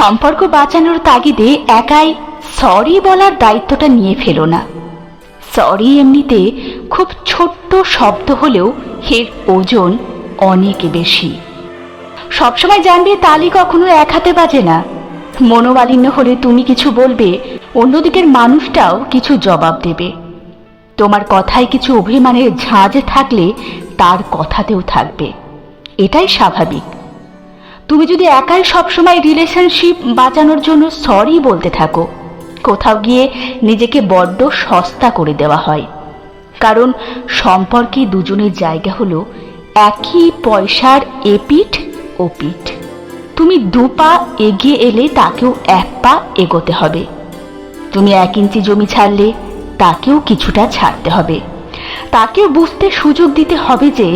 সম্পর্ক বাঁচানোর তাগিদে একাই সরি বলার দায়িত্বটা নিয়ে ফেলো না। সরি এমনিতে খুব ছোট্ট শব্দ হলেও এর ওজন অনেক বেশি। সবসময় জানবে তালি কখনো এক হাতে বাজে না। মনোমালিন্য হলে তুমি কিছু বলবে, অন্যদিকের মানুষটাও কিছু জবাব দেবে। তোমার কথায় কিছু অভিমানের ঝাঁজ থাকলে তার কথাতেও থাকবে। এটাই স্বাভাবিক। তুমি যদি একাই সবসময় রিলেশনশিপ বাঁচানোর জন্য সরি বলতে থাকো, কোথাও গিয়ে নিজেকে বড্ড সস্তা করে দেওয়া হয়। কারণ সম্পর্কে দুজনের জায়গা হলো একই পয়সার এপিঠ ও পিঠ। তুমি দু পা এগিয়ে এলে তাকেও এক পা এগোতে হবে। তুমি এক ইঞ্চি জমি ছাড়লে তাকেও কিছুটা ছাড়তে হবে। তাকেও বুঝতে সুযোগ দিতে হবে যে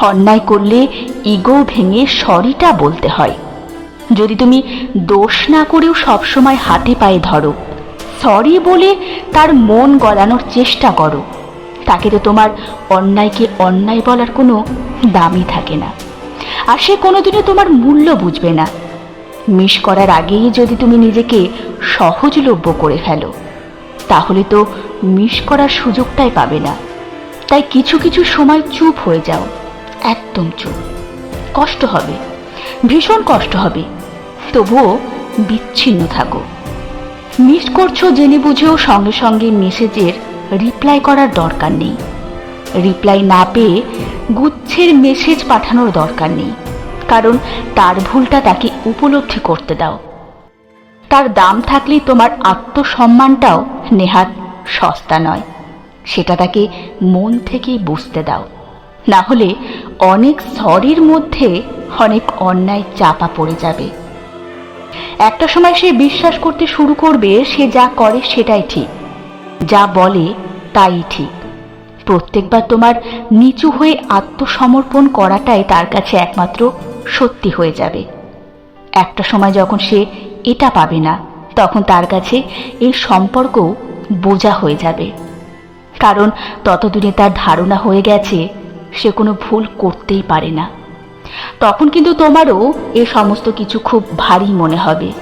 অন্যায় করলে ইগো ভেঙে সরিটা বলতে হয়। যদি তুমি দোষ না করেও সবসময় হাতে পায়ে ধরো, সরি বলে তার মন গলানোর চেষ্টা করো। তাকে তো তোমার অন্যায়কে অন্যায় বলার কোনো দামই থাকে না। আর সে কোনোদিনও তোমার মূল্য বুঝবে না। মিস করার আগেই যদি তুমি নিজেকে সহজলভ্য করে ফেলো, তাহলে তো মিস করার সুযোগটাই পাবে না। তাই কিছু কিছু সময় চুপ হয়ে যাও। একদম চুপ। কষ্ট হবে, ভীষণ কষ্ট হবে। তবুও বিচ্ছিন্ন থাকো। মিস করছ জেনে বুঝেও সঙ্গে সঙ্গে মেসেজের রিপ্লাই করার দরকার নেই। রিপ্লাই না পেয়ে গুচ্ছের মেসেজ পাঠানোর দরকার নেই। কারণ তার ভুলটা তাকে উপলব্ধি করতে দাও। তার দাম থাকলেই তোমার আত্মসম্মানটাও নেহাত সস্তা নয়। সেটা তাকে মন থেকেই বুঝতে দাও। না হলে অনেক সরির মধ্যে অনেক অন্যায় চাপা পড়ে যাবে। একটা সময় সে বিশ্বাস করতে শুরু করবে, সে যা করে সেটাই ঠিক। যা বলে তাই ঠিক। প্রত্যেকবার তোমার নিচু হয়ে আত্মসমর্পণ করাটাই তার কাছে একমাত্র সত্যি হয়ে যাবে। একটা সময় যখন সে এটা পাবে না, তখন তার কাছে এই সম্পর্কও বোঝা হয়ে যাবে। কারণ ততদিনে তার ধারণা হয়ে গেছে সে কোনো ভুল করতেই পারে না। তখন কিন্তু তোমারও এ সমস্ত কিছু খুব ভারী মনে হবে।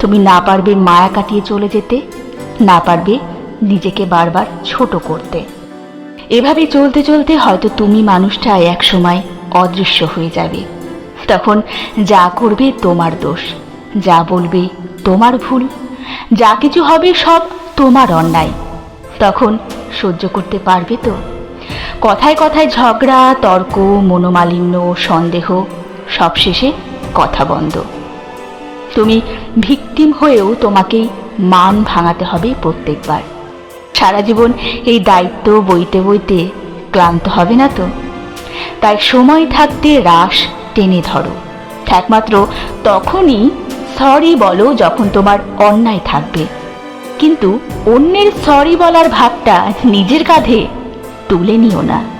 তুমি না পারবে মায়া কাটিয়ে চলে যেতে, না পারবে নিজেকে বারবার ছোট করতে। এভাবে চলতে চলতে হয়তো তুমি মানুষটা এক সময় অদৃশ্য হয়ে যাবে। তখন যা করবে তোমার দোষ, যা বলবে তোমার ভুল, যা কিছু হবে সব তোমার অন্যায়। তখন সহ্য করতে পারবে তো? কথায় কথায় ঝগড়া, তর্ক, মনোমালিন্য, সন্দেহ, সবশেষে কথা বন্ধ। তুমি ভিকটিম হয়েও তোমাকেই মান ভাঙাতে হবে প্রত্যেকবার। সারা জীবন এই দায়িত্ব বইতে বইতে ক্লান্ত হবে না তো? তাই সময় থাকতে রাস টেনে ধরো। একমাত্র তখনই সরি বলো যখন তোমার অন্যায় থাকবে। কিন্তু অন্যের সরি বলার ভাবটা নিজের কাঁধে তুলে নিও না।